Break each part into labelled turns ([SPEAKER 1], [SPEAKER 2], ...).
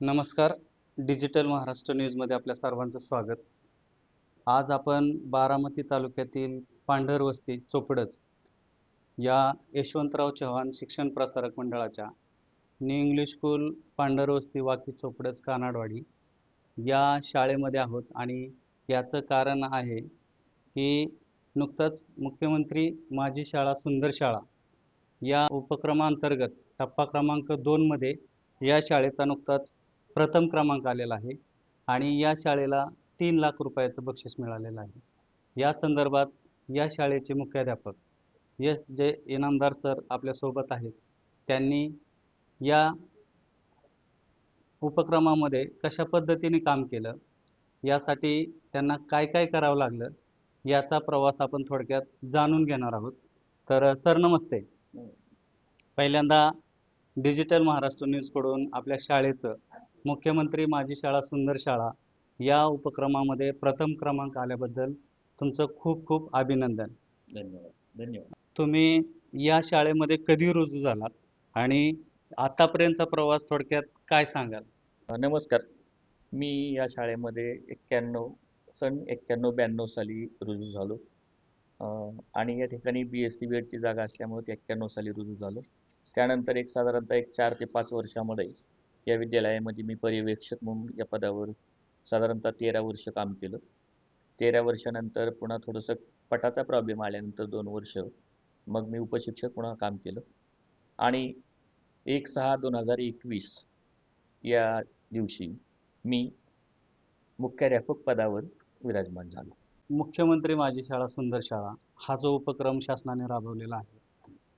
[SPEAKER 1] नमस्कार. डिजिटल महाराष्ट्र न्यूजमध्ये आपल्या सर्वांचं स्वागत. आज आपण बारामती तालुक्यातील पांढरवस्ती चोपडच या यशवंतराव चव्हाण शिक्षण प्रसारक मंडळाच्या new English school Pandharvasti Waki चोपडस Kanadwadi या शाळेमध्ये आहोत आणि याचं कारण आहे की नुकतंच मुख्यमंत्री माझी शाळा सुंदर शाळा या उपक्रमांतर्गत टप्पा क्रमांक दोनमध्ये या शाळेचा नुकताच प्रथम क्रमांक आलेला आहे आणि या शाळेला तीन लाख रुपयाचं बक्षीस मिळालेलं आहे. या संदर्भात या शाळेचे मुख्याध्यापक एस जे इनामदार सर आपल्यासोबत आहेत. त्यांनी या उपक्रमामध्ये कशा पद्धतीने काम केलं यासाठी त्यांना काय काय करावं लागलं याचा प्रवास आपण थोडक्यात जाणून घेणार आहोत. तर सर नमस्ते. पहिल्यांदा डिजिटल महाराष्ट्र न्यूजकडून आपल्या शाळेचं मुख्यमंत्री माझी शाळा सुंदर शाळा या उपक्रमामध्ये प्रथम क्रमांक आल्याबद्दल तुमचं खूप खूप अभिनंदन.
[SPEAKER 2] धन्यवाद. धन्यवाद.
[SPEAKER 1] तुम्ही या शाळेमध्ये कधी रुजू झालात आणि आतापर्यंतचा प्रवास थोडक्यात काय सांगाल?
[SPEAKER 2] नमस्कार. मी या शाळेमध्ये एक्क्याण्णव सन एक्क्याण्णव ब्याण्णव साली रुजू झालो. आणि या ठिकाणी बी एस सी बी एडची जागा असल्यामुळे ते एक्क्याण्णव साली रुजू झालो. त्यानंतर एक साधारणतः एक चार ते पाच वर्षामध्ये या विद्यालयामध्ये मी पर्यवेक्षक म्हणून या पदावर साधारणतः तेरा वर्ष काम केलं. तेरा वर्षानंतर पुन्हा थोडंसं पटाचा प्रॉब्लेम आल्यानंतर दोन वर्ष मग मी उपशिक्षक पुन्हा काम केलं. आणि एक सहा दोन हजार एकवीस या दिवशी मी मुख्याध्यापक पदावर विराजमान झालो.
[SPEAKER 1] मुख्यमंत्री माझी शाळा सुंदर शाळा हा जो उपक्रम शासनाने राबवलेला आहे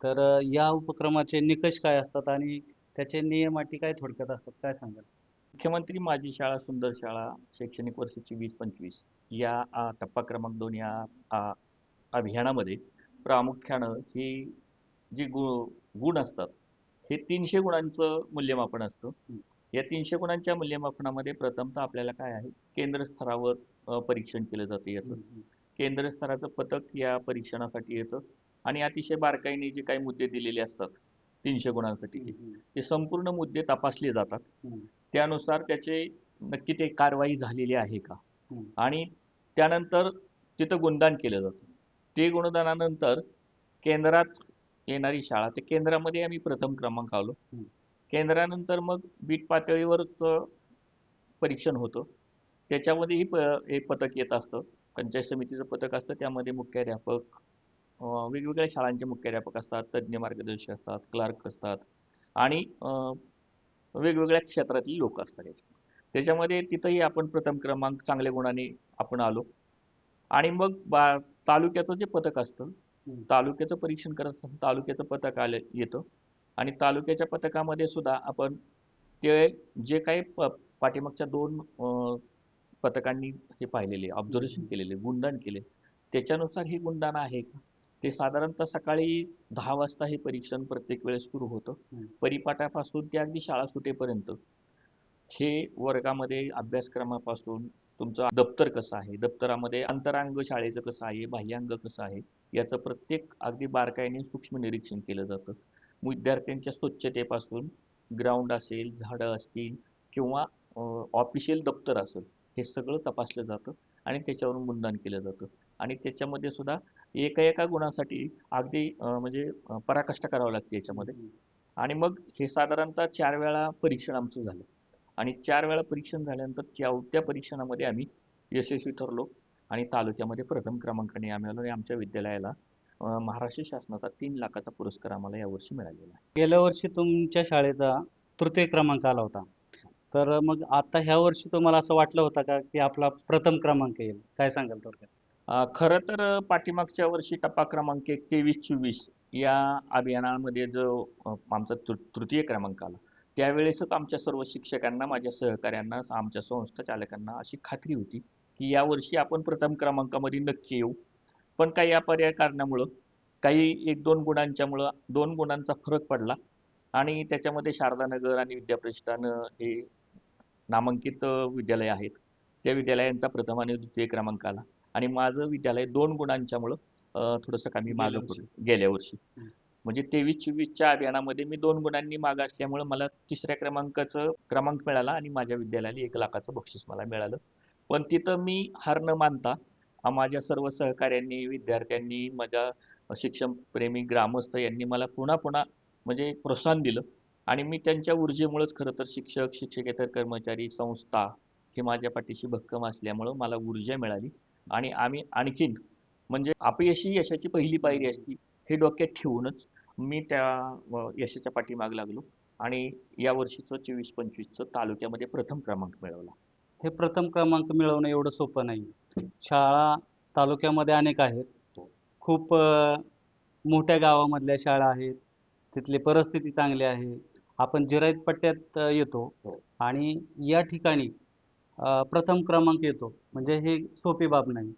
[SPEAKER 1] तर या उपक्रमाचे निकष काय असतात आणि त्याचे नियम अटी काय थोडक्यात असतात काय सांगाल?
[SPEAKER 2] मुख्यमंत्री माझी शाळा सुंदर शाळा शैक्षणिक वर्षाची वीस पंचवीस या टप्पा क्रमांक दोन या अभियानामध्ये प्रामुख्यानं ही जी गु गुण असतात हे तीनशे गुणांचं मूल्यमापन असतं. या तीनशे गुणांच्या मूल्यमापनामध्ये प्रथमतः आपल्याला काय आहे? केंद्र स्तरावर परीक्षण केलं जातं याचं. केंद्र स्तराचं पथक या परीक्षणासाठी येतं. आणि अतिशय बारकाईने जे काही मुद्दे दिलेले असतात तीनशे गुणांसाठीचे. ते संपूर्ण मुद्दे तपासले जातात. त्यानुसार त्याचे नक्की ते कारवाई झालेली आहे का. आणि त्यानंतर तिथं गुणदान केलं जातं. ते गुणदानानंतर केंद्रात येणारी शाळा ते केंद्रामध्ये आम्ही प्रथम क्रमांक आलो. केंद्रानंतर मग बीट पातळीवरच परीक्षण होतं. त्याच्यामध्येही प एक पथक येत असतं. पंचायत समितीचं पथक असतं. त्यामध्ये मुख्याध्यापक वेगवेगळ्या शाळांचे मुख्याध्यापक असतात तज्ज्ञ मार्गदर्शक असतात क्लार्क असतात आणि वेगवेगळ्या क्षेत्रातील लोक असतात याच्यात त्याच्यामध्ये तिथंही आपण प्रथम क्रमांक चांगल्या गुणाने आपण आलो. आणि मग बा तालुक्याचं जे पथक असतं. तालुक्याचं परीक्षण करत असताना तालुक्याचं पथक आलं येतं. आणि तालुक्याच्या पथकामध्ये सुद्धा आपण ते जे काही प पाठीमागच्या दोन पथकांनी हे पाहिलेले ऑब्झर्वेशन केलेले गुणदान केले त्याच्यानुसार हे गुणदान आहे का? ते साधारणतः सकाळी दहा वाजता हे परीक्षण प्रत्येक वेळेस सुरू होतं. परिपाठापासून ते अगदी शाळा सुटेपर्यंत. हे वर्गामध्ये अभ्यासक्रमापासून तुमचं दप्तर कसं आहे? दप्तरामध्ये अंतरांग शाळेचं कसं आहे? बाह्यांग कसं आहे? याचं प्रत्येक अगदी बारकाईने सूक्ष्म निरीक्षण केलं जातं. विद्यार्थ्यांच्या स्वच्छतेपासून ग्राउंड असेल झाडं असतील किंवा ऑफिशियल दप्तर असेल हे सगळं तपासलं जातं आणि त्याच्यावरून गुणदान केलं जातं. आणि त्याच्यामध्ये सुद्धा एका एका गुणासाठी अगदी म्हणजे पराकष्ट करावं लागते याच्यामध्ये. आणि मग हे साधारणतः चार वेळा परीक्षण आमचं झालं. आणि चार वेळा परीक्षण झाल्यानंतर चौथ्या परीक्षणामध्ये आम्ही यशस्वी ठरलो आणि तालुक्यामध्ये प्रथम क्रमांकाने आम्ही आलो आणि आमच्या विद्यालयाला महाराष्ट्र शासनाचा तीन लाखाचा पुरस्कार आम्हाला यावर्षी मिळालेला आहे.
[SPEAKER 1] गेल्या वर्षी तुमच्या शाळेचा तृतीय क्रमांक आला होता. तर मग आता ह्या वर्षी तुम्हाला असं वाटलं होतं का की आपला प्रथम क्रमांक येईल? काय सांगाल थोडक्यात?
[SPEAKER 2] खरं तर पाठीमागच्या वर्षी टप्पा क्रमांक एक तेवीस चोवीस या अभियानामध्ये जो आमचा तृ तृतीय क्रमांक आला त्यावेळेसच आमच्या सर्व शिक्षकांना माझ्या सहकाऱ्यांना आमच्या संस्था चालकांना अशी खात्री होती की यावर्षी आपण प्रथम क्रमांकामध्ये नक्की येऊ. पण काही अपर्याय कारणामुळं काही एक दोन गुणांच्यामुळं दोन गुणांचा फरक पडला आणि त्याच्यामध्ये शारदानगर आणि विद्याप्रतिष्ठानं हे नामांकित विद्यालय आहेत. त्या विद्यालयांचा प्रथम आणि द्वितीय क्रमांक आला. आणि माझं विद्यालय दोन गुणांच्यामुळं थोडंसं कमी मागं
[SPEAKER 1] गेल्या वर्षी.
[SPEAKER 2] पडलं गेल्या वर्षी
[SPEAKER 1] हम्म.
[SPEAKER 2] म्हणजे तेवीस चोवीसच्या अभियानामध्ये मी दोन गुणांनी मागे असल्यामुळे मला तिसऱ्या क्रमांकाचं क्रमांक मिळाला आणि माझ्या विद्यालयाला एक लाखाचं बक्षीस मला मिळालं पण तिथं मी हार न मानता माझ्या सर्व सहकाऱ्यांनी विद्यार्थ्यांनी माझ्या शिक्षणप्रेमी ग्रामस्थ यांनी मला पुन्हा पुन्हा म्हणजे प्रोत्साहन दिलं आणि मी त्यांच्या ऊर्जेमुळेच खरं तर शिक्षक शिक्षकेतर कर्मचारी संस्था हे माझ्या पाठीशी भक्कम असल्यामुळं मला ऊर्जा मिळाली आणि आम्ही आणखीन म्हणजे अपयशी यशाची पहिली पायरी असती हे डोक्यात ठेवूनच मी त्या यशाच्या पाठीमाग लागलो आणि या वर्षीचं चोवीस पंचवीसचं तालुक्यामध्ये प्रथम क्रमांक मिळवला.
[SPEAKER 1] हे प्रथम क्रमांक मिळवणं एवढं सोपं नाही. शाळा तालुक्यामध्ये अनेक आहेत. खूप मोठ्या गावामधल्या शाळा आहेत. तिथली परिस्थिती चांगली आहे. आपण जिरायत पट्ट्यात येतो.
[SPEAKER 2] हो.
[SPEAKER 1] आणि या ठिकाणी प्रथम क्रमांक येतो. म्हणजे हे सोपी बाब नाही.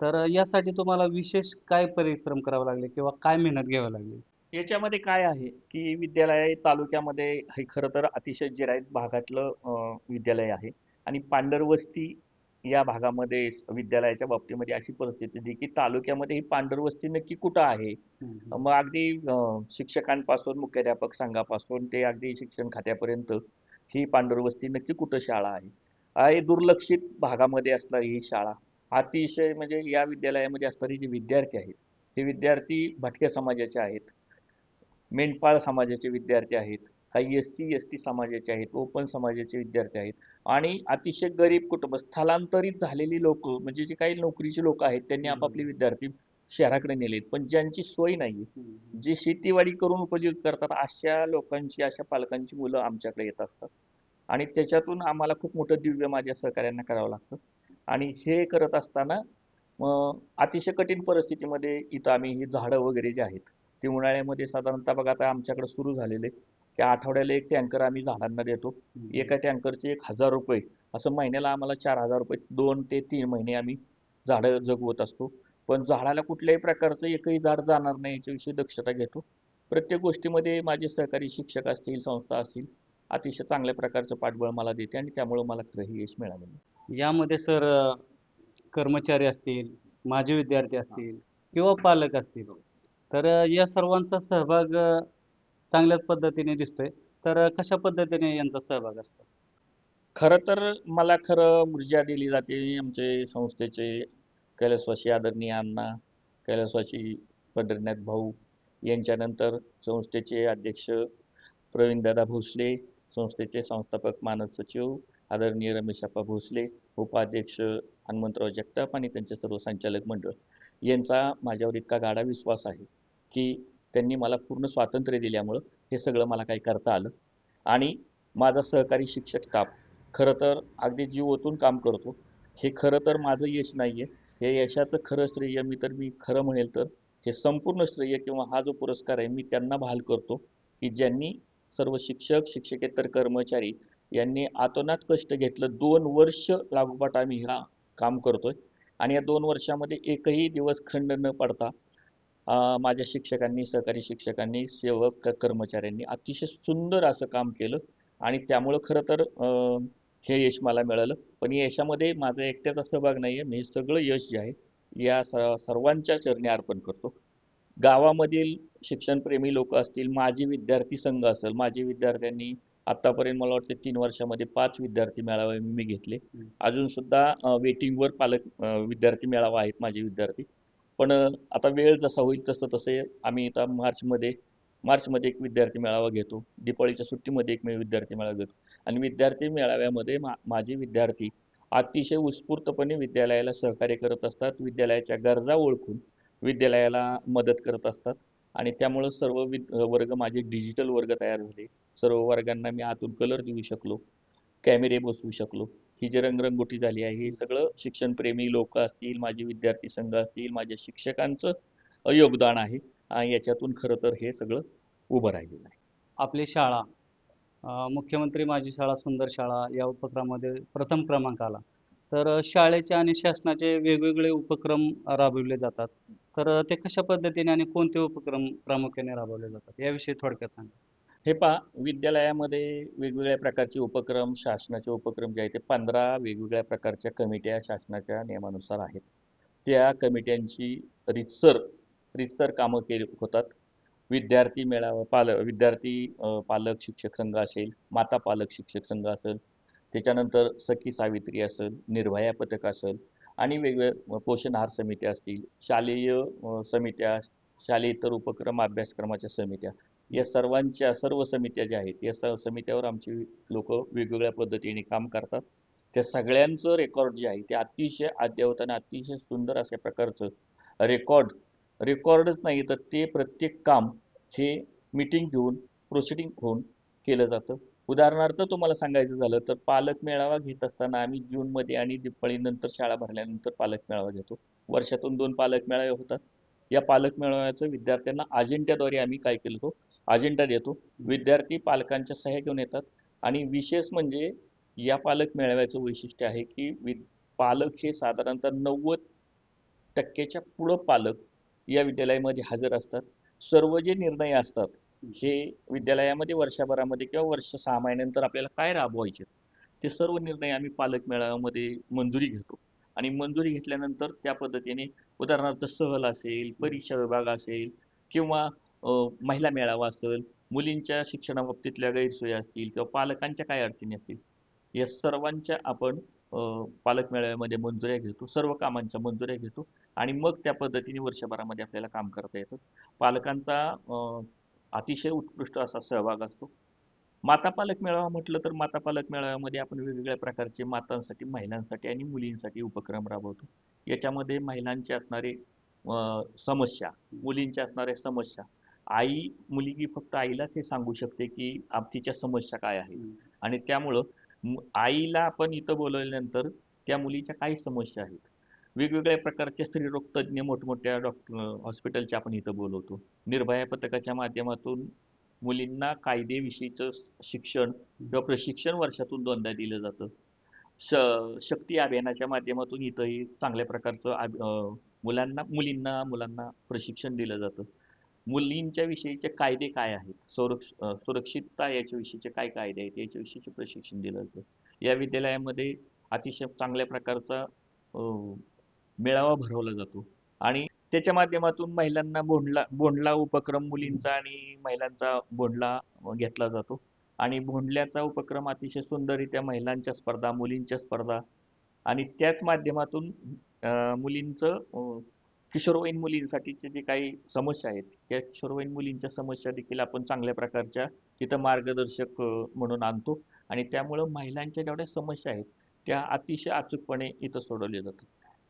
[SPEAKER 1] तर यासाठी तुम्हाला विशेष काय परिश्रम करावे लागले किंवा काय मेहनत घ्यावी लागली?
[SPEAKER 2] याच्यामध्ये काय आहे की विद्यालय तालुक्यामध्ये हे खरं तर अतिशय जिरायत भागातलं विद्यालय आहे. आणि पांढरवस्ती या भागामध्ये विद्यालयाच्या बाबतीमध्ये अशी परिस्थिती होती की तालुक्यामध्ये ही पांढरवस्ती नक्की कुठं आहे? मग अगदी शिक्षकांपासून मुख्याध्यापक संघापासून ते अगदी शिक्षण खात्यापर्यंत ही पांढरवस्ती नक्की कुठं शाळा आहे? हा हे दुर्लक्षित भागामध्ये असणारी ही शाळा अतिशय म्हणजे या विद्यालयामध्ये असणारे जे विद्यार्थी आहेत हे विद्यार्थी भटक्या समाजाचे आहेत मेंढपाळ समाजाचे विद्यार्थी आहेत काही एस सी एस टी समाजाचे आहेत ओपन समाजाचे विद्यार्थी आहेत आणि अतिशय गरीब कुटुंब स्थलांतरित झालेली लोक म्हणजे जे काही नोकरीची लोक आहेत त्यांनी. आपापले विद्यार्थी शहराकडे नेलेत. पण ज्यांची सोय नाही जे शेतीवाडी करून उपजीविक करतात अशा लोकांची अशा पालकांची मुलं आमच्याकडे येत असतात. आणि त्याच्यातून आम्हाला खूप मोठं दिव्य माझ्या सहकार्यांना करावं लागतं. आणि हे करत असताना अतिशय कठीण परिस्थितीमध्ये इथं आम्ही ही झाडं वगैरे जे आहेत ते उन्हाळ्यामध्ये साधारणतः बघा आता आमच्याकडे सुरू झालेले की आठवड्याला एक टँकर आम्ही झाडांना देतो. एका टँकरचे एक हजार रुपये असं महिन्याला आम्हाला चार हजार रुपये दोन ते तीन महिने आम्ही झाडं जगवत असतो. पण झाडाला कुठल्याही प्रकारचं एकही झाड जाणार नाही याच्याविषयी दक्षता घेतो. प्रत्येक गोष्टीमध्ये माझे सहकारी शिक्षक असतील संस्था असतील अतिशय चांगल्या प्रकारचं पाठबळ मला देते आणि त्यामुळे मला खरं हे यश मिळालेलं
[SPEAKER 1] यामध्ये सर कर्मचारी असतील माजी विद्यार्थी असतील किंवा पालक असतील. तर अ, या सर्वांचा सहभाग चांगल्याच पद्धतीने दिसतोय. तर कशा पद्धतीने यांचा सहभाग असतो?
[SPEAKER 2] खरं तर मला खरं ऊर्जा दिली जाते आमचे संस्थेचे कैलासवासी आदरणीय अण्णा कैलासवासी पंढरीनाथ भाऊ यांच्यानंतर संस्थेचे अध्यक्ष प्रवीणदादा भोसले संस्थेचे संस्थापक मानद सचिव आदरणीय रमेशप्पा भोसले उपाध्यक्ष हनुमंतराव जगताप आणि त्यांचे सर्व संचालक मंडळ. यांचा माझ्यावर इतका गाढा विश्वास आहे की त्यांनी मला पूर्ण स्वातंत्र्य दिल्यामुळं हे सगळं मला काही करता आलं. आणि माझा सहकारी शिक्षक स्टाफ खरं तर अगदी जीव ओतून काम करतो. हे खरं तर माझं यश नाही आहे हे यशाचं खरं श्रेय मी तर मी खरं म्हणेल तर हे संपूर्ण श्रेय किंवा हा जो पुरस्कार आहे मी त्यांना बहाल करतो की ज्यांनी सर्व शिक्षक शिक्षकेतर कर्मचारी यांनी आतोनात कष्ट घेतलं. दोन वर्ष लागोपाठ आम्ही हा काम करतोय. आणि या दोन वर्षामध्ये एकही दिवस खंड न पडता माझ्या शिक्षकांनी सहकारी शिक्षकांनी सेवक कर्मचाऱ्यांनी अतिशय सुंदर असं काम केलं. आणि त्यामुळं खरं तर हे यश मला मिळालं. पण यशामध्ये माझा एकट्याचा सहभाग नाही आहे मी सगळं यश जे आहे या स सर्वांच्या चरणी अर्पण करतो. गावामधील शिक्षणप्रेमी लोक असतील माजी विद्यार्थी संघ असेल माजी विद्यार्थ्यांनी आतापर्यंत मला वाटतं तीन वर्षामध्ये पाच विद्यार्थी मेळावे मी घेतले. अजून सुद्धा वेटिंगवर पालक विद्यार्थी मेळावा आहेत माझे विद्यार्थी. पण आता वेळ जसा होईल तसं तसे आम्ही आता मार्चमध्ये मार्चमध्ये एक विद्यार्थी मेळावा घेतो. दिपाळीच्या सुट्टीमध्ये एक मी विद्यार्थी मेळावा घेतो. आणि विद्यार्थी मेळाव्यामध्ये मा माझे विद्यार्थी अतिशय उत्स्फूर्तपणे विद्यालयाला सहकार्य करत असतात. विद्यालयाच्या गरजा ओळखून विद्यालयाला मदत करत असतात. आणि त्यामुळं सर्व विद वर्ग माझे डिजिटल वर्ग तयार झाले. सर्व वर्गांना मी आतून कलर देऊ शकलो. कॅमेरे बसवू शकलो. ही जी रंगरंगोटी झाली आहे हे सगळं शिक्षणप्रेमी लोक असतील माझे विद्यार्थी संघ असतील माझ्या शिक्षकांचं योगदान आहे. आणि याच्यातून खरं तर हे सगळं उभं राहिलेलं आहे.
[SPEAKER 1] आपली शाळा मुख्यमंत्री माझी शाळा सुंदर शाळा या उपक्रमामध्ये प्रथम क्रमांक आला. तर शाळेचे आणि शासनाचे वेगवेगळे उपक्रम राबविले जातात. तर ते कशा पद्धतीने आणि कोणते उपक्रम प्रामुख्याने राबवले जातात? याविषयी थोडक्यात सांगा.
[SPEAKER 2] हे पहा विद्यालयामध्ये वेगवेगळ्या प्रकारचे उपक्रम शासनाचे उपक्रम जे आहेत ते पंधरा वेगवेगळ्या प्रकारच्या कमिट्या शासनाच्या नियमानुसार आहेत. त्या कमिट्यांची रितसर रितसर कामं केली होतात. विद्यार्थी मेळावा पाल विद्यार्थी पालक शिक्षक संघ असेल माता पालक शिक्षक संघ असेल त्याच्यानंतर सखी सावित्री असेल निर्भया पथक असेल आणि वेगवेगळ्या पोषण आहार समित्या असतील शालेय समित्या शालेय इतर उपक्रम अभ्यासक्रमाच्या समित्या. या सर्वांच्या सर्व समित्या ज्या आहेत या स समित्यावर आमची लोक वेगवेगळ्या पद्धतीने काम करतात. त्या सगळ्यांचं रेकॉर्ड जे आहे ते अतिशय अद्ययावत आणि अतिशय सुंदर अशा प्रकारचं रेकॉर्ड रेकॉर्डच नाही तर ते प्रत्येक काम हे मीटिंग घेऊन प्रोसिडिंग होऊन केलं जातं. उदाहरणार्थ तुम्हाला सांगायचं झालं तर पालक मेळावा घेत असताना आम्ही जूनमध्ये आणि दिपाळीनंतर शाळा भरल्यानंतर पालक मेळावा घेतो. वर्षातून दोन पालक मेळावे होतात. या पालक मेळाव्याचं विद्यार्थ्यांना अजेंड्याद्वारे आम्ही काय केलं होतो अजेंडा देतो. विद्यार्थी पालकांच्या सह्या घेऊन येतात. आणि विशेष म्हणजे या पालक मेळाव्याचं वैशिष्ट्य आहे की वि पालक हे साधारणतः नव्वद टक्क्याच्या पुढं पालक या विद्यालयामध्ये हजर असतात. सर्व जे निर्णय असतात हे विद्यालयामध्ये वर्षभरामध्ये किंवा वर्ष सहा महिन्यानंतर आपल्याला काय राबवायचे ते सर्व निर्णय आम्ही पालक मेळाव्यामध्ये मंजुरी घेतो. आणि मंजुरी घेतल्यानंतर त्या पद्धतीने उदाहरणार्थ सहल असेल परीक्षा विभाग असेल किंवा महिला मेळावा असेल मुलींच्या शिक्षणाबाबतीतल्या गैरसोयी असतील किंवा पालकांच्या काय अडचणी असतील या सर्वांच्या आपण पालक मेळाव्यामध्ये मंजुऱ्या घेतो सर्व कामांच्या मंजुऱ्या घेतो आणि मग त्या पद्धतीने वर्षभरामध्ये आपल्याला काम करता येतं. पालकांचा अतिशय उत्कृष्ट असा सहभाग असतो. माता पालक मेळावा म्हटलं तर माता पालक मेळाव्यामध्ये आपण वेगवेगळ्या प्रकारचे मातांसाठी महिलांसाठी आणि मुलींसाठी उपक्रम राबवतो. याच्यामध्ये महिलांचे असणारे समस्या मुलींच्या असणाऱ्या समस्या. आई मुलगी फक्त आईलाच हे सांगू शकते की आप- तिच्या समस्या काय आहेत. आणि त्यामुळं आईला आपण इथं बोलवल्यानंतर त्या मुलीच्या काय समस्या आहेत. वेगवेगळ्या प्रकारचे स्त्रीरोग तज्ज्ञ मोठमोठ्या डॉक्टर हॉस्पिटलचे आपण इथं बोलवतो. निर्भया पथकाच्या माध्यमातून मुलींना कायदेविषयीचं शिक्षण किंवा प्रशिक्षण वर्षातून दोनदा दिलं जातं. श शक्ती अभियानाच्या माध्यमातून इथंही चांगल्या प्रकारचं अभ- मुलांना मुलींना मुलांना प्रशिक्षण दिलं जातं. मुलींच्या विषयीचे कायदे काय आहेत? सुरक्ष सुरक्षितता याच्याविषयीचे काय कायदे आहेत? याच्याविषयीचे प्रशिक्षण दिलं जातं. या विद्यालयामध्ये अतिशय चांगल्या प्रकारचा मेळावा भरवला जातो. आणि त्याच्या माध्यमातून महिलांना बोंडला बोंडला उपक्रम मुलींचा आणि महिलांचा बोंडला घेतला जातो. आणि भोंडल्याचा उपक्रम अतिशय सुंदररित्या महिलांच्या स्पर्धा मुलींच्या स्पर्धा आणि त्याच माध्यमातून मुलींचं किशोरवयीन मुलींसाठीचे जे काही समस्या आहेत त्या किशोरवयीन मुलींच्या समस्या देखील आपण चांगल्या प्रकारच्या तिथं मार्गदर्शक म्हणून आणतो. आणि त्यामुळं महिलांच्या जेवढ्या समस्या आहेत त्या अतिशय अचूकपणे इथं सोडवल्या जातात.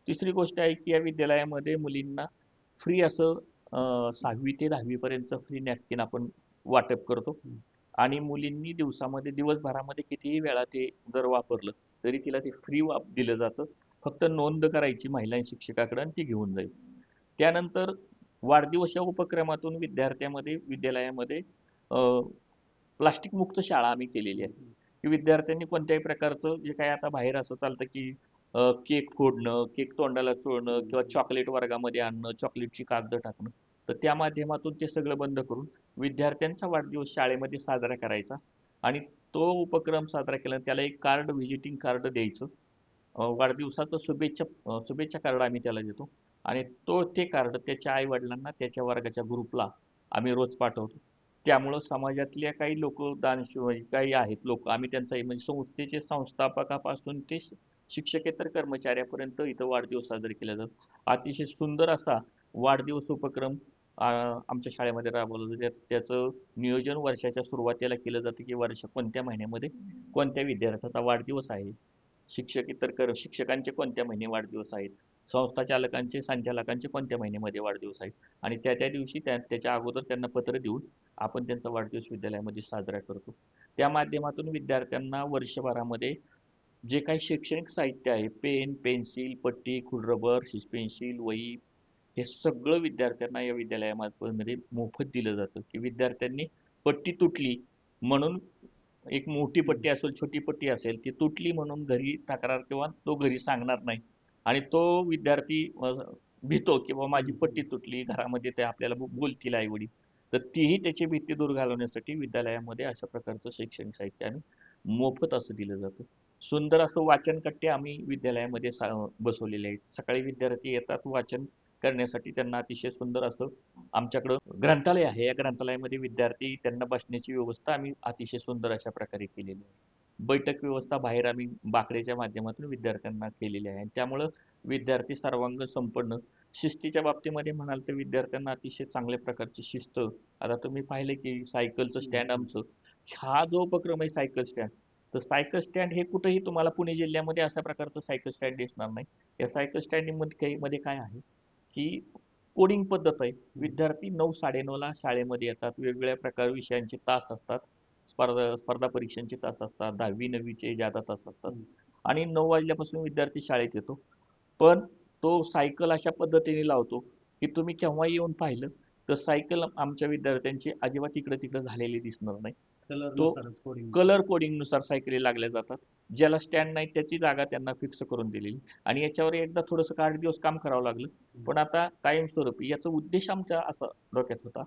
[SPEAKER 2] तिसरी गोष्ट आहे की या विद्यालयामध्ये मुलींना फ्री असं सहावी ते दहावीपर्यंत फ्री नॅपकिन आपण वाटप करतो. आणि मुलींनी दिवसामध्ये दिवसभरामध्ये कितीही वेळा ते जर वापरलं तरी तिला ते फ्री वाप दिलं जातं. फक्त नोंद करायची महिला शिक्षकाकडे आणि ती घेऊन जाईल. त्यानंतर वाढदिवस या उपक्रमातून विद्यार्थ्यामध्ये विद्यालयामध्ये प्लास्टिक मुक्त शाळा आम्ही केलेली आहे. की विद्यार्थ्यांनी कोणत्याही प्रकारचं जे काही आता बाहेर असं चालतं की केक फोडणं केक तोंडाला चोळणं किंवा चॉकलेट वर्गामध्ये आणणं चॉकलेटची कागद टाकणं तर त्या माध्यमातून ते सगळं बंद करून विद्यार्थ्यांचा वाढदिवस शाळेमध्ये साजरा करायचा आणि तो उपक्रम साजरा केला त्याला एक कार्ड व्हिजिटिंग कार्ड द्यायचं. वाढदिवसाचं शुभेच्छा शुभेच्छा कार्ड आम्ही त्याला देतो आणि तो ते कार्ड त्याच्या आई वडिलांना त्याच्या वर्गाच्या ग्रुपला आम्ही रोज पाठवतो. त्यामुळं समाजातल्या काही लोक दानशूर म्हणजे काही आहेत लोक आम्ही त्यांचा म्हणजे संस्थेचे संस्थापकापासून ते शिक्षकेतर कर्मचाऱ्यापर्यंत इथं वाढदिवस साजरे केला जातो अतिशय सुंदर असा वाढदिवस उपक्रम आमच्या शाळेमध्ये राबवला जातो. त्यात- त्याचं नियोजन वर्षाच्या सुरुवातीला केलं जातं की वर्ष कोणत्या महिन्यामध्ये कोणत्या विद्यार्थ्याचा वाढदिवस आहे? शिक्षक इतर कर शिक्षकांचे कोणत्या महिने वाढदिवस आहेत? संस्था चालकांचे संचालकांचे कोणत्या महिन्यामध्ये वाढदिवस आहेत? आणि त्या त्या दिवशी त्या त्याच्या अगोदर त्यांना पत्र देऊन आपण त्यांचा वाढदिवस विद्यालयामध्ये साजरा करतो. त्या माध्यमातून विद्यार्थ्यांना वर्षभरामध्ये जे काही शैक्षणिक साहित्य आहे पेन पेन्सिल पट्टी खुडरबर पेन्सिल वही हे सगळं विद्यार्थ्यांना या विद्यालयामध्ये मोफत दिलं जातं की विद्यार्थ्यांनी पट्टी तुटली म्हणून एक मोठी पट्टी असेल छोटी पट्टी असेल ती तुटली म्हणून घरी तक्रार किंवा तो घरी सांगणार नाही. आणि तो विद्यार्थी भीतो की बाबा माझी पट्टी तुटली घरामध्ये ते आपल्याला बोलतील आई वडील तर तीही त्याची भीती दूर घालवण्यासाठी विद्यालयामध्ये अशा प्रकारचं शैक्षणिक साहित्य आम्ही मोफत असं दिलं जातं. सुंदर असं वाचनकट्टे आम्ही विद्यालयामध्ये सा बसवलेले आहेत. सकाळी विद्यार्थी येतात वाचन करण्यासाठी. त्यांना अतिशय सुंदर असं आमच्याकडं ग्रंथालय आहे. या ग्रंथालयामध्ये विद्यार्थी त्यांना बसण्याची व्यवस्था आम्ही अतिशय सुंदर अशा प्रकारे केलेली आहे. बैठक व्यवस्था बाहेर आम्ही बाकड्याच्या माध्यमातून विद्यार्थ्यांना केलेली आहे. आणि त्यामुळं विद्यार्थी सर्वांग संपन्न. शिस्तीच्या बाबतीमध्ये म्हणाल तर विद्यार्थ्यांना अतिशय चांगल्या प्रकारची शिस्त. आता तुम्ही पाहिलं की सायकलचं स्टँड आमचं. हा जो उपक्रम आहे सायकल स्टँड तर सायकल स्टँड हे कुठेही तुम्हाला पुणे जिल्ह्यामध्ये अशा प्रकारचं सायकल स्टँड दिसणार नाही. या सायकल स्टँडमध्ये मध्ये काय आहे की कोडिंग पद्धत आहे. विद्यार्थी नऊ साडेनऊला शाळेमध्ये येतात. वेगवेगळ्या प्रकार विषयांचे तास असतात. स्पर्धा स्पर्धा परीक्षांचे तास असतात. दहावी नववीचे जादा तास असतात. आणि नऊ वाजल्यापासून विद्यार्थी शाळेत येतो. पण तो सायकल अशा पद्धतीने लावतो की तुम्ही केव्हा येऊन पाहिलं तर सायकल आमच्या विद्यार्थ्यांची अजिबात इकडे तिकडे झालेली दिसणार नाही.
[SPEAKER 1] Coding.
[SPEAKER 2] कलर कोडिंगनुसार सायकली लागल्या जातात. ज्याला स्टँड नाही त्याची जागा त्यांना फिक्स करून दिलेली. आणि याच्यावर एकदा थोडंसं आठ दिवस काम करावं लागलं. पण आता कायमस्वरूपी याचा उद्देश आमच्या असा डोक्यात होता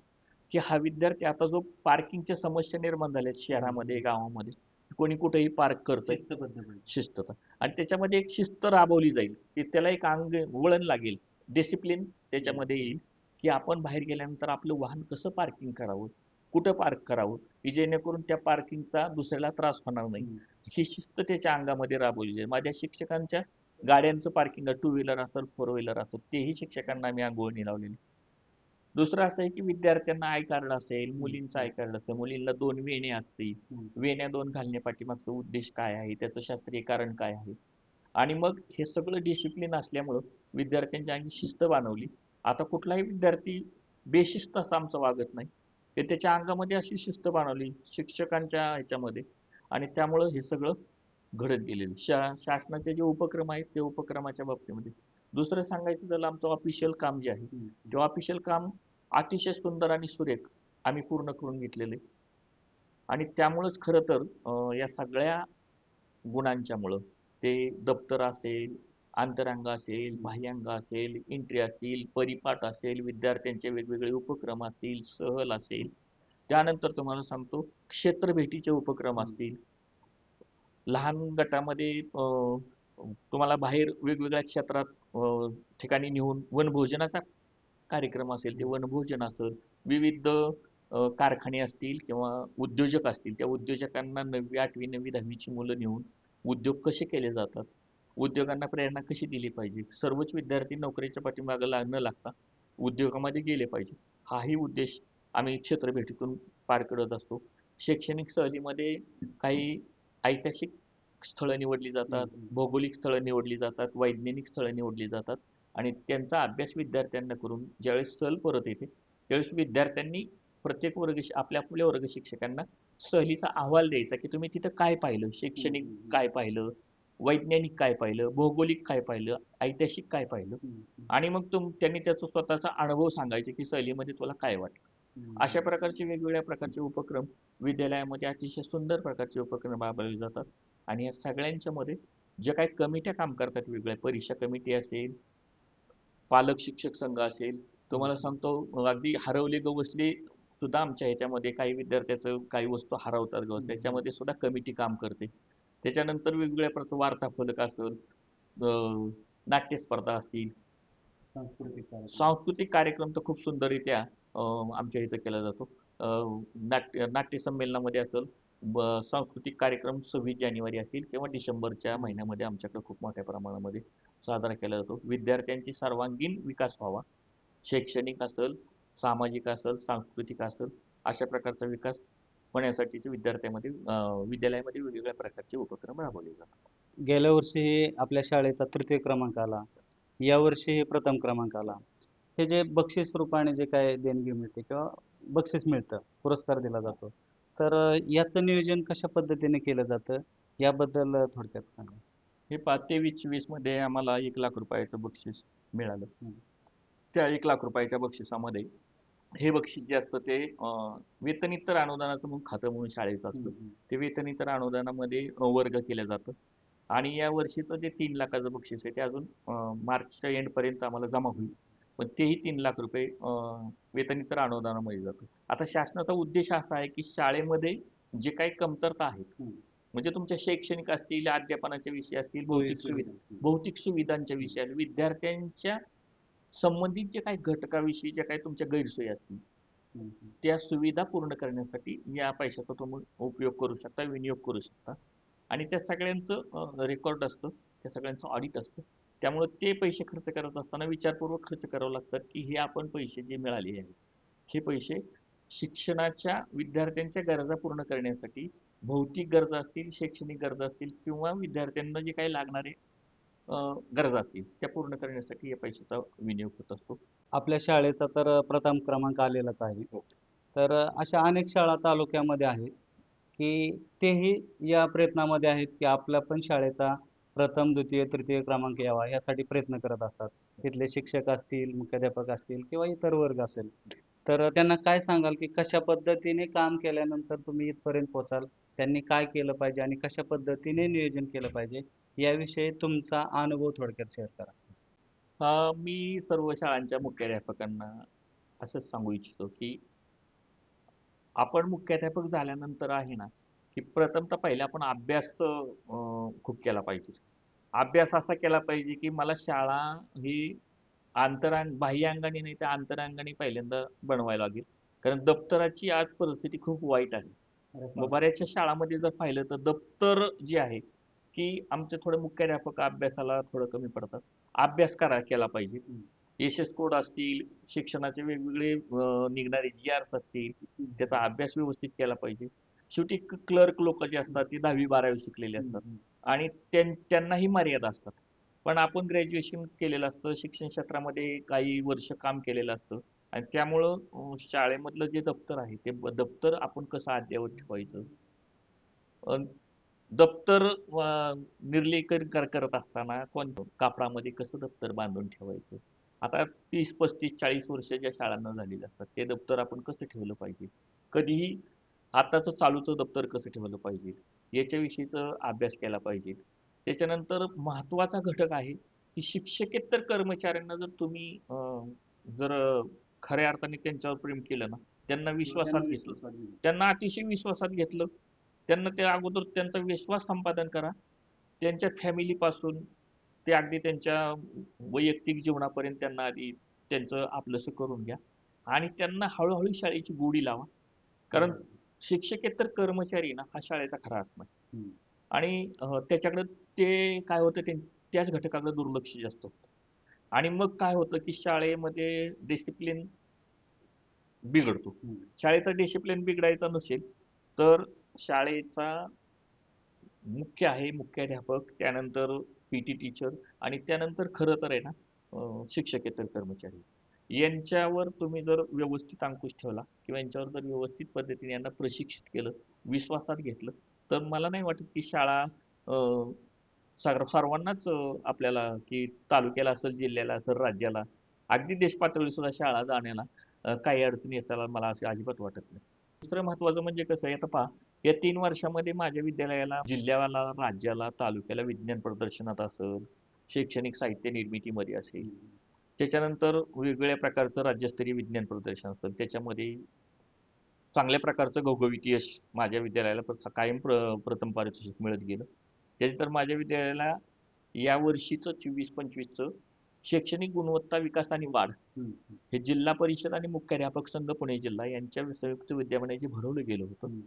[SPEAKER 2] की हा विद्यार्थी आता जो पार्किंगच्या समस्या निर्माण झाल्या शहरामध्ये गावामध्ये कोणी कुठेही पार्क
[SPEAKER 1] पाहिजे.
[SPEAKER 2] शिस्तता आणि त्याच्यामध्ये एक शिस्त राबवली जाईल की त्याला एक अंग वळण लागेल डिसिप्लिन त्याच्यामध्ये येईल की आपण बाहेर गेल्यानंतर आपलं वाहन कसं पार्किंग करावं? कुठं पार्क करावं? की जेणेकरून त्या पार्किंगचा दुसऱ्याला त्रास होणार नाही. ही शिस्त त्याच्या अंगामध्ये राबवली जाईल माझ्या शिक्षकांच्या गाड्यांचं पार्किंग टू व्हीलर असेल फोर व्हीलर असेल तेही शिक्षकांना आम्ही अंगवळणी लावलेली दुसरं असं आहे की विद्यार्थ्यांना आय कार्ड असेल मुलींचं आय कार्ड असेल मुलींना दोन वेणे असतील. वेण्या दोन घालण्यापाठीमागचा उद्देश काय आहे? त्याचं शास्त्रीय कारण काय आहे? आणि मग हे सगळं डिसिप्लिन असल्यामुळं विद्यार्थ्यांच्या अंगी शिस्त बाणवली आता कुठलाही विद्यार्थी बेशिस्त असा आमचा वागत नाही. ते त्याच्या अंगामध्ये अशी शिस्त बनवली शिक्षकांच्या ह्याच्यामध्ये. आणि त्यामुळं हे सगळं घडत गेलेलं. शा शासनाचे जे उपक्रम आहेत ते उपक्रमाच्या बाबतीमध्ये. दुसरं सांगायचं झालं आमचं ऑफिशियल काम जे आहे ते ऑफिशियल काम अतिशय सुंदर आणि सुरेख आम्ही पूर्ण करून घेतलेले आणि त्यामुळंच खरं तर या सगळ्या गुणांच्यामुळं ते दप्तर असेल अंतरांग असेल बाह्यांग असेल एंट्री असतील परिपाठ असेल विद्यार्थ्यांचे वेगवेगळे उपक्रम असतील सहल असेल. त्यानंतर तुम्हाला सांगतो क्षेत्र भेटीचे उपक्रम. असतील. लहान गटामध्ये तुम्हाला बाहेर वेगवेगळ्या क्षेत्रात ठिकाणी नेऊन वनभोजनाचा कार्यक्रम असेल ते वनभोजन असेल विविध कारखाने असतील किंवा उद्योजक असतील त्या उद्योजकांना नववी आठवी नववी दहावीची मुलं नेऊन उद्योग कसे केले जातात? उद्योगांना प्रेरणा कशी दिली पाहिजे? सर्वच विद्यार्थी नोकरीच्या पाठीमागं लाग न लागता उद्योगामध्ये गेले पाहिजे. हाही उद्देश आम्ही क्षेत्र भेटीतून पार करत असतो. शैक्षणिक सहलीमध्ये काही ऐतिहासिक स्थळं निवडली जातात. भौगोलिक स्थळं निवडली जातात वैज्ञानिक स्थळं निवडली जातात आणि त्यांचा अभ्यास विद्यार्थ्यांना करून ज्यावेळेस सहल परत येते त्यावेळेस विद्यार्थ्यांनी प्रत्येक वर्ग आपल्या आपल्या वर्ग शिक्षकांना सहलीचा अहवाल द्यायचा की तुम्ही तिथं काय पाहिलं? शैक्षणिक. काय पाहिलं? वैज्ञानिक काय पाहिलं भौगोलिक काय पाहिलं ऐतिहासिक काय पाहिलं. आणि मग तुम त्यांनी त्याचा स्वतःचा अनुभव सांगायचे की सहलीमध्ये तुला काय वाटलं. अशा प्रकारचे वेगवेगळ्या प्रकारचे उपक्रम विद्यालयामध्ये अतिशय सुंदर प्रकारचे उपक्रम राबवले जातात आणि या सगळ्यांच्या मध्ये जे काही कमिट्या काम करतात वेगवेगळ्या परीक्षा कमिटी असेल पालक शिक्षक संघ असेल तुम्हाला सांगतो अगदी हरवले गवसले सुद्धा आमच्या ह्याच्यामध्ये काही विद्यार्थ्याचं काही वस्तू हरवतात
[SPEAKER 1] हम्म.
[SPEAKER 2] त्याच्यामध्ये सुद्धा कमिटी काम करते त्याच्यानंतर वेगवेगळ्या प्रकार वार्ताफलक असेल नाट्यस्पर्धा असतील.
[SPEAKER 1] सांस्कृतिक कार्यक्रम.
[SPEAKER 2] तर खूप सुंदररित्या आमच्या इथं केला जातो. नाट्य नाट्य संमेलनामध्ये असेल ब- सांस्कृतिक कार्यक्रम सव्वीस जानेवारी असेल किंवा डिसेंबरच्या महिन्यामध्ये आमच्याकडे खूप मोठ्या प्रमाणामध्ये साजरा केला जातो. विद्यार्थ्यांची सर्वांगीण विकास व्हावा. शैक्षणिक असेल सामाजिक असेल सांस्कृतिक असेल अशा प्रकारचा विकास होण्यासाठीचे विद्यार्थ्यामध्ये विद्यालयामध्ये वेगवेगळ्या प्रकारचे उपक्रम राबवले जातात.
[SPEAKER 1] गेल्या वर्षी आपल्या शाळेचा तृतीय क्रमांक आला. यावर्षी हे प्रथम क्रमांक आला. हे जे बक्षीस रूपाने जे काय देणगी मिळते किंवा बक्षीस मिळतं पुरस्कार दिला जातो. तर याचं नियोजन कशा पद्धतीने केलं जातं? याबद्दल थोडक्यात सांगा.
[SPEAKER 2] हे पा तेवीस चोवीसमध्ये आम्हाला एक लाख रुपयाचं बक्षीस मिळालं. त्या एक लाख रुपयाच्या बक्षिसामध्ये हे बक्षीस जे असतं ते वेतनितर अनुदानाचं म्हणून खातं म्हणून शाळेचं असतं. ते वेतनितर अनुदानामध्ये वर्ग केलं जातं आणि या वर्षीचं जे तीन लाखाचं बक्षीस आहे ते अजून मार्चच्या एंड पर्यंत आम्हाला जमा होईल पण तेही तीन लाख रुपये वेतनितर अनुदानामध्ये जातं आता शासनाचा उद्देश असा आहे की शाळेमध्ये जे काही कमतरता आहेत. म्हणजे तुमच्या शैक्षणिक असतील अध्यापनाचे विषय असतील भौतिक सुविधा
[SPEAKER 1] सुविधा.
[SPEAKER 2] भौतिक सुविधांच्या विषयात विद्यार्थ्यांच्या संबंधित जे काही घटकाविषयी ज्या काही तुमच्या गैरसोयी असतील. त्या सुविधा पूर्ण करण्यासाठी या पैशाचा तुम्ही उपयोग करू शकता विनियोग करू शकता आणि त्या सगळ्यांचं रेकॉर्ड असतं त्या सगळ्यांचं ऑडिट असतं त्यामुळे ते पैसे खर्च करत असताना विचारपूर्वक खर्च करावं लागतात की हे आपण पैसे जे मिळाले आहेत हे पैसे शिक्षणाच्या विद्यार्थ्यांच्या गरजा पूर्ण करण्यासाठी भौतिक गरजा असतील शैक्षणिक गरजा असतील किंवा विद्यार्थ्यांना जे काही लागणारे गरजा असतील त्या पूर्ण करण्यासाठी या पैशाचा विनियोग होत असतो.
[SPEAKER 1] आपल्या शाळेचा तर प्रथम क्रमांक आलेलाच आहे. तर अशा अनेक शाळा तालुक्यामध्ये आहेत की तेही या प्रयत्नामध्ये आहेत की आपल्या पण शाळेचा प्रथम द्वितीय तृतीय क्रमांक यावा यासाठी प्रयत्न करत असतात. तिथले शिक्षक असतील मुख्याध्यापक असतील किंवा इतर वर्ग असेल. तर त्यांना काय सांगाल की कशा पद्धतीने काम केल्यानंतर तुम्ही इथपर्यंत पोहोचाल त्यांनी काय केलं पाहिजे आणि कशा पद्धतीने नियोजन केलं पाहिजे? याविषयी तुमचा अनुभव थोडक्यात शेअर करा.
[SPEAKER 2] अं, मी सर्व शाळांच्या मुख्याध्यापकांना असंच सांगू इच्छितो की आपण मुख्याध्यापक झाल्यानंतर आहे ना की प्रथमतः पहिले आपण अभ्यास अं, खूप केला पाहिजे. अभ्यास असा केला पाहिजे की मला शाळा ही आंतरांग बाह्य अंगाने नाही तर आंतरांगाने पहिल्यांदा बनवायला लागेल. कारण दप्तराची आज परिस्थिती खूप वाईट आहे. मग बऱ्याचशा शाळांमध्ये जर पाहिलं तर दप्तर जे आहे की आमचे थोडे मुख्याध्यापक अभ्यासाला थोडं कमी पडतात. अभ्यास करा केला पाहिजे. एस एस कोड असतील शिक्षणाचे वेगवेगळे निघणारे जी आर्स असतील त्याचा अभ्यास व्यवस्थित केला पाहिजे. शेवटी क्लर्क लोक जे असतात ते दहावी बारावी शिकलेले असतात. आणि त्यां- त्यांनाही मर्यादा असतात. पण आपण ग्रॅज्युएशन केलेलं असतं शिक्षण क्षेत्रामध्ये काही वर्ष काम केलेलं असतं. आणि त्यामुळं शाळेमधलं जे दप्तर आहे ते दप्तर आपण कसं अद्ययावत ठेवायचं? दप्तर निर्लेखन कर- करत असताना कोण कापडामध्ये कसं दप्तर बांधून ठेवायचं? आता तीस पस्तीस चाळीस वर्ष ज्या शाळांना झालेली असतात. ते दप्तर आपण कसं ठेवलं पाहिजे? कधीही आताचं चालूचं दप्तर कसं ठेवलं पाहिजे? याच्याविषयीचं अभ्यास केला पाहिजे. त्याच्यानंतर महत्त्वाचा घटक आहे की शिक्षकेतर कर्मचाऱ्यांना जर तुम्ही जर खऱ्या अर्थाने त्यांच्यावर प्रेम केलं ना त्यांना विश्वासात घेतलं. त्यांना अतिशय विश्वासात घेतलं त्यांना त्या अगोदर त्यांचा विश्वास संपादन करा. त्यांच्या फॅमिलीपासून ते अगदी त्यांच्या वैयक्तिक जीवनापर्यंत त्यांना आधी त्यांचं आपलंसं करून घ्या. आणि त्यांना हळूहळू शाळेची गोडी लावा. कारण शिक्षकेतर कर्मचारी ना हा शाळेचा खरा आत्मा आहे. आणि त्याच्याकडे ते काय होतं ते त्याच घटकाकडे दुर्लक्ष जास्त होतं. आणि मग काय होतं की शाळेमध्ये डिसिप्लिन बिघडतो. शाळेचा डिसिप्लिन बिघडायचा नसेल तर शाळेचा मुख्य आहे मुख्याध्यापक त्यानंतर पी टी टीचर आणि त्यानंतर खरं तर आहे ना अं, शिक्षकेतर कर्मचारी. यांच्यावर तुम्ही जर व्यवस्थित अंकुश ठेवला किंवा यांच्यावर जर व्यवस्थित पद्धतीने यांना प्रशिक्षित केलं विश्वासात घेतलं तर मला नाही वाटत की शाळा अं, सर्व सर्वांनाच अं, आपल्याला की तालुक्याला असेल जिल्ह्याला असेल राज्याला अगदी देशपातळी सुद्धा शाळा जाण्याला अं, काही अडचणी असायला मला असे अजिबात वाटत नाही. दुसरं महत्त्वाचं म्हणजे कसं आहे आता पहा या तीन वर्षामध्ये माझ्या विद्यालयाला जिल्ह्याला राज्याला तालुक्याला विज्ञान प्रदर्शनात असेल शैक्षणिक साहित्य निर्मितीमध्ये असेल त्याच्यानंतर वेगवेगळ्या प्रकारचं राज्यस्तरीय विज्ञान प्रदर्शन असतं त्याच्यामध्ये चांगल्या प्रकारचं घवघवीत यश माझ्या विद्यालयाला प्र- कायम प्र प्रथम पारितोषिक मिळत गेलं त्याच्यानंतर माझ्या विद्यालयाला या वर्षीचं चोवीस पंचवीसचं शैक्षणिक गुणवत्ता विकास आणि वाढ. हे जिल्हा परिषद आणि मुख्याध्यापक संघ पुणे जिल्हा यांच्या संयुक्त विद्यमाने जे भरवलं गेलं होतं.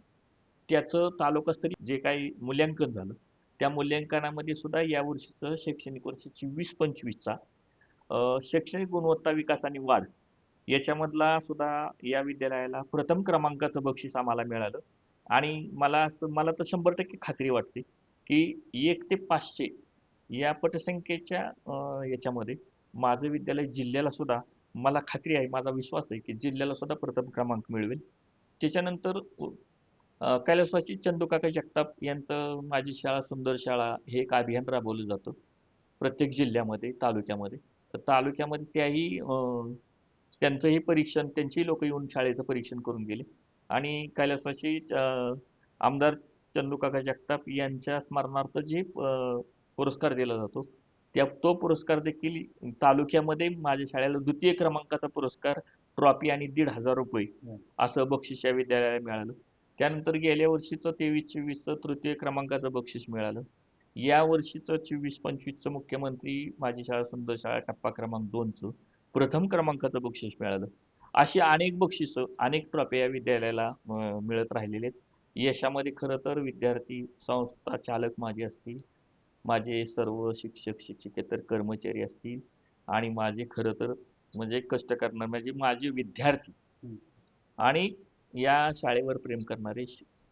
[SPEAKER 2] त्याचं तालुकास्तरीय जे काही मूल्यांकन झालं त्या मूल्यांकनामध्ये सुद्धा या वर्षीचं शैक्षणिक वर्षाची वीस पंचवीसचा शैक्षणिक गुणवत्ता विकास आणि वाढ याच्यामधला सुद्धा या विद्यालयाला प्रथम क्रमांकाचं बक्षीस आम्हाला मिळालं. आणि मला असं मला तर शंभर टक्के खात्री वाटते की एक ते पाचशे या पटसंख्येच्या याच्यामध्ये माझं विद्यालय जिल्ह्याला सुद्धा मला खात्री आहे माझा विश्वास आहे की जिल्ह्याला सुद्धा प्रथम क्रमांक मिळवेल. त्याच्यानंतर कैलासवासी चंदूकाका जगताप यांचं माझी शाळा सुंदर शाळा हे एक अभियान राबवलं जातं. प्रत्येक जिल्ह्यामध्ये तालुक्यामध्ये. तर तालुक्यामध्ये त्याही त्यांचंही परीक्षण त्यांचेही लोक येऊन शाळेचं परीक्षण करून गेले. आणि कैलासवासी आमदार चंदूकाका जगताप यांच्या स्मरणार्थ जे पुरस्कार दिला जातो त्या तो पुरस्कार देखील तालुक्यामध्ये माझ्या शाळेला द्वितीय क्रमांकाचा पुरस्कार ट्रॉफी आणि दीड हजार रुपये. असं बक्षीस या विद्यालयाला मिळालं. त्यानंतर गेल्या वर्षीचं तेवीस चोवीसचं तृतीय क्रमांकाचं बक्षीस मिळालं. या वर्षीचं चोवीस पंचवीसचं मुख्यमंत्री माझी शाळा सुंदर शाळा टप्पा क्रमांक दोनचं प्रथम क्रमांकाचं बक्षीस मिळालं. अशी अनेक बक्षिसं अनेक ट्रॉफी या विद्यालयाला मिळत राहिलेले आहेत. यशामध्ये खरं तर विद्यार्थी संस्था चालक माझे असतील माझे सर्व शिक्षक शिक्षकेतर कर्मचारी असतील आणि माझे खरं तर म्हणजे कष्ट करणार म्हणजे माझे विद्यार्थी. आणि या शाळेवर प्रेम करणारे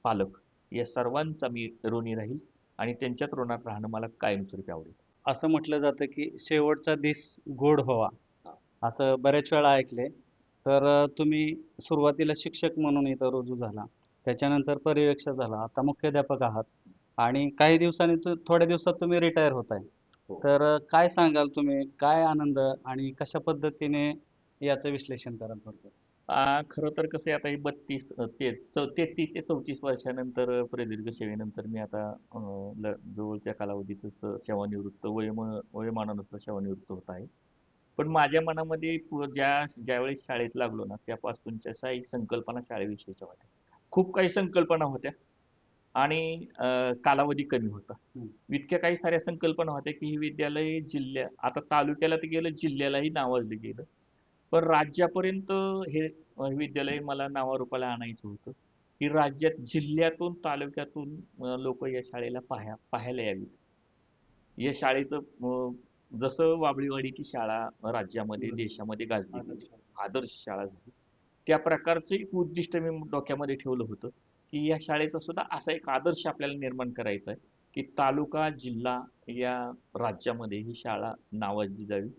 [SPEAKER 2] पालक या सर्वांचा मी ऋणी राहील आणि त्यांच्यात ऋणात राहणं मला कायमस्वरूपी आवडेल.
[SPEAKER 1] असं म्हटलं जातं की शेवटचा दिस गोड व्हावा असं बऱ्याच वेळा ऐकले तर तुम्ही सुरुवातीला शिक्षक म्हणून इथं रुजू झाला त्याच्यानंतर पर्यवेक्षक झाला आता मुख्याध्यापक आहात आणि काही दिवसांनी थोड्या दिवसात तुम्ही रिटायर होताय.
[SPEAKER 2] हो.
[SPEAKER 1] तर काय सांगाल तुम्ही काय आनंद आणि कशा पद्धतीने याचं विश्लेषण कराल
[SPEAKER 2] आ, खरं तर कसं आहे आता हे बत्तीस ते चौ तेहतीस ते चौतीस वर्षानंतर प्रदीर्घ सेवेनंतर मी आता अ, ल जवळच्या कालावधीतच सेवानिवृत्त वयम वयोमानानुसार सेवानिवृत्त होत आहे. पण माझ्या मनामध्ये पु- ज्या ज्यावेळेस शाळेत लागलो ना त्यापासूनच्या अशा एक संकल्पना शाळेविषयीच्या होत्या खूप काही संकल्पना होत्या आणि अ, कालावधी कमी होता.
[SPEAKER 1] हम्म.
[SPEAKER 2] इतक्या काही साऱ्या संकल्पना होत्या की हे विद्यालय जिल्ह्या आता तालुक्याला तर गेलं जिल्ह्यालाही नावाजलं गेलं. पण राज्यापर्यंत हे विद्यालय मला नावारूपाला आणायचं होतं. की राज्यात जिल्ह्यातून तालुक्यातून लोक या शाळेला पाह्या पाहायला यावीत. या शाळेचं जसं वाबळीवाडीची शाळा राज्यामध्ये. देशामध्ये गाजली गेली आदर्श शाळा झाली. त्या प्रकारचं एक उद्दिष्ट मी डोक्यामध्ये ठेवलं होतं की या शाळेचा सुद्धा असा एक आदर्श आपल्याला निर्माण करायचा आहे की तालुका जिल्हा या राज्यामध्ये ही शाळा नावाजली जावी.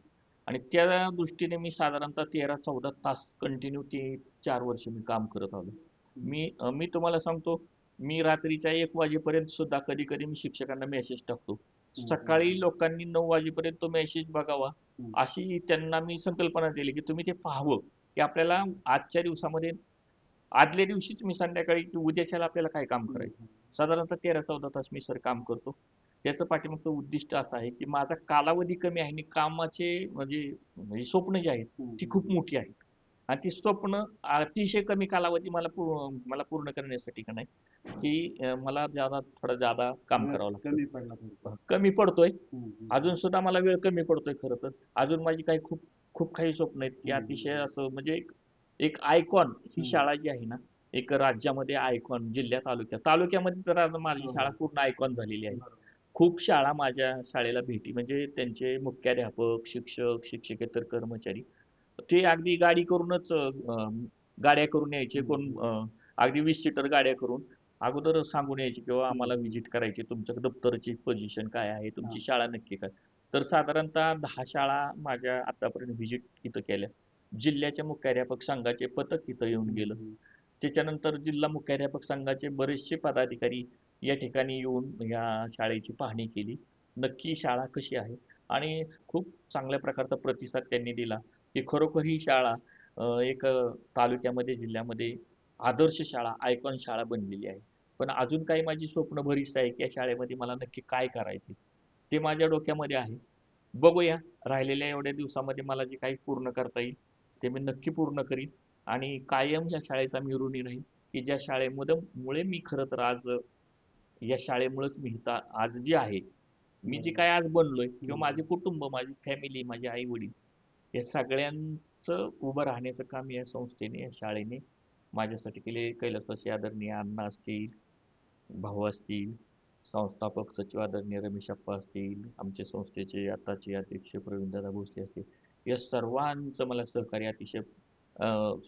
[SPEAKER 2] आणि त्या दृष्टीने मी साधारणतः तेरा चौदा तास कंटिन्यू ते चार वर्ष मी काम करत आलो. मी मी तुम्हाला सांगतो मी रात्रीच्या एक वाजेपर्यंत सुद्धा कधी कधी मी शिक्षकांना मेसेज टाकतो. सकाळी लोकांनी नऊ वाजेपर्यंत तो मेसेज बघावा. अशी त्यांना मी संकल्पना दिली की तुम्ही ते पाहावं. की आपल्याला आजच्या दिवसामध्ये आदल्या दिवशीच मी संध्याकाळी की उद्याच्याला आपल्याला काय काम करायचं? साधारणतः तेरा चौदा तास मी सर काम करतो. त्याचं पाठीमागचं उद्दिष्ट असं आहे की माझा कालावधी कमी आहे आणि कामाचे म्हणजे म्हणजे स्वप्न जे आहेत ती खूप मोठी आहेत आणि ती स्वप्न अतिशय कमी कालावधी मला पूर्ण मला पूर्ण करण्यासाठी का नाही की अं, मला ज्यादा थोडं ज्यादा काम करावं लागतं
[SPEAKER 1] कमी पडला थोडं.
[SPEAKER 2] कमी पडतोय. अजून सुद्धा मला वेळ कमी पडतोय खरं तर अजून माझी काही खूप खूप काही स्वप्न आहेत की. अतिशय असं म्हणजे एक एक आयकॉन ही
[SPEAKER 1] हम्म.
[SPEAKER 2] शाळा जी आहे ना एक राज्यामध्ये आयकॉन जिल्ह्यात तालुक्यात तालुक्यामध्ये तर आज माझी
[SPEAKER 1] हो.
[SPEAKER 2] शाळा पूर्ण आयकॉन झालेली आहे
[SPEAKER 1] बरोबर.
[SPEAKER 2] खूप शाळा माझ्या शाळेला भेटी म्हणजे त्यांचे मुख्याध्यापक शिक्षक शिक्षकेतर कर्मचारी ते अगदी गाडी करूनच अं, गाड्या करून यायचे कोण अं, अगदी वीस सीटर गाड्या करून अगोदर सांगून यायचे किंवा आम्हाला व्हिजिट करायची तुमच्या दप्तरची पोझिशन काय आहे तुमची
[SPEAKER 1] हा.
[SPEAKER 2] शाळा नक्की काय तर साधारणतः दहा शाळा माझ्या आतापर्यंत व्हिजिट इथं केल्या जिल्ह्याच्या मुख्याध्यापक संघाचे पथक इथं येऊन गेलं
[SPEAKER 1] हम्म.
[SPEAKER 2] त्याच्यानंतर जिल्हा मुख्याध्यापक संघाचे बरेचसे पदाधिकारी या ठिकाणी येऊन या शाळेची पाहणी केली. नक्की शाळा कशी आहे? आणि खूप चांगल्या प्रकारचा प्रतिसाद त्यांनी दिला की खरोखर ही शाळा एक तालुक्यामध्ये जिल्ह्यामध्ये आदर्श शाळा आयकॉन शाळा बनलेली आहे. पण अजून काही माझी स्वप्न भरीस आहे की या शाळेमध्ये मला नक्की काय करायचे ते माझ्या डोक्यामध्ये आहे. बघूया राहिलेल्या एवढ्या दिवसामध्ये मला जे काही पूर्ण करता येईल ते मी नक्की पूर्ण करीन. आणि कायम या शाळेचा मी ऋणी राहील की ज्या शाळेमध्ये मुळे मी खरं तर आज या शाळेमुळेच मी इथं आज जे आहे मी जे काय आज बनलोय किंवा माझे कुटुंब माझी फॅमिली माझे आई वडील या सगळ्यांचं उभं राहण्याचं काम या संस्थेने या शाळेने माझ्यासाठी केले. कैलासवासी आदरणीय अण्णा असतील भाऊ असतील संस्थापक सचिव आदरणीय रमेश अप्पा असतील आमच्या संस्थेचे आताचे अध्यक्ष प्रवीणदादा भोसले असतील या सर्वांचं मला सहकार्य अतिशय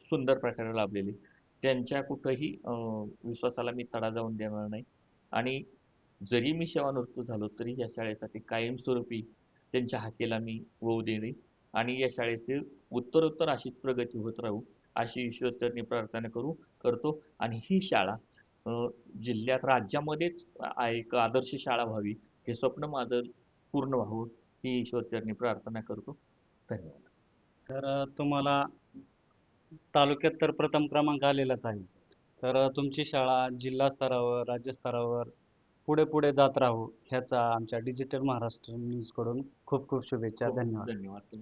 [SPEAKER 2] सुंदर प्रकारे लाभलेले. त्यांच्या कुठंही विश्वासाला मी तडा जाऊन देणार नाही. आणि जरी मी सेवानिवृत्त झालो तरी या शाळेसाठी कायमस्वरूपी त्यांच्या हाकेला मी वऊ देणे आणि या शाळेचे उत्तरोत्तर अशीच प्रगती होत राहू अशी ईश्वरचरणी प्रार्थना करू करतो. आणि ही शाळा जिल्ह्यात राज्यामध्येच एक आदर्श शाळा व्हावी हे स्वप्न माझं पूर्ण व्हावं ही ईश्वरचरणी प्रार्थना करतो. धन्यवाद.
[SPEAKER 1] सर तुम्हाला तालुक्यात तर प्रथम क्रमांक आलेलाच आहे. तर तुमची शाळा जिल्हा स्तरावर राज्य स्तरावर पुढे पुढे जात राहू ह्याचा आमच्या डिजिटल महाराष्ट्र न्यूजकडून खूप खूप शुभेच्छा. धन्यवाद.
[SPEAKER 2] धन्यवाद.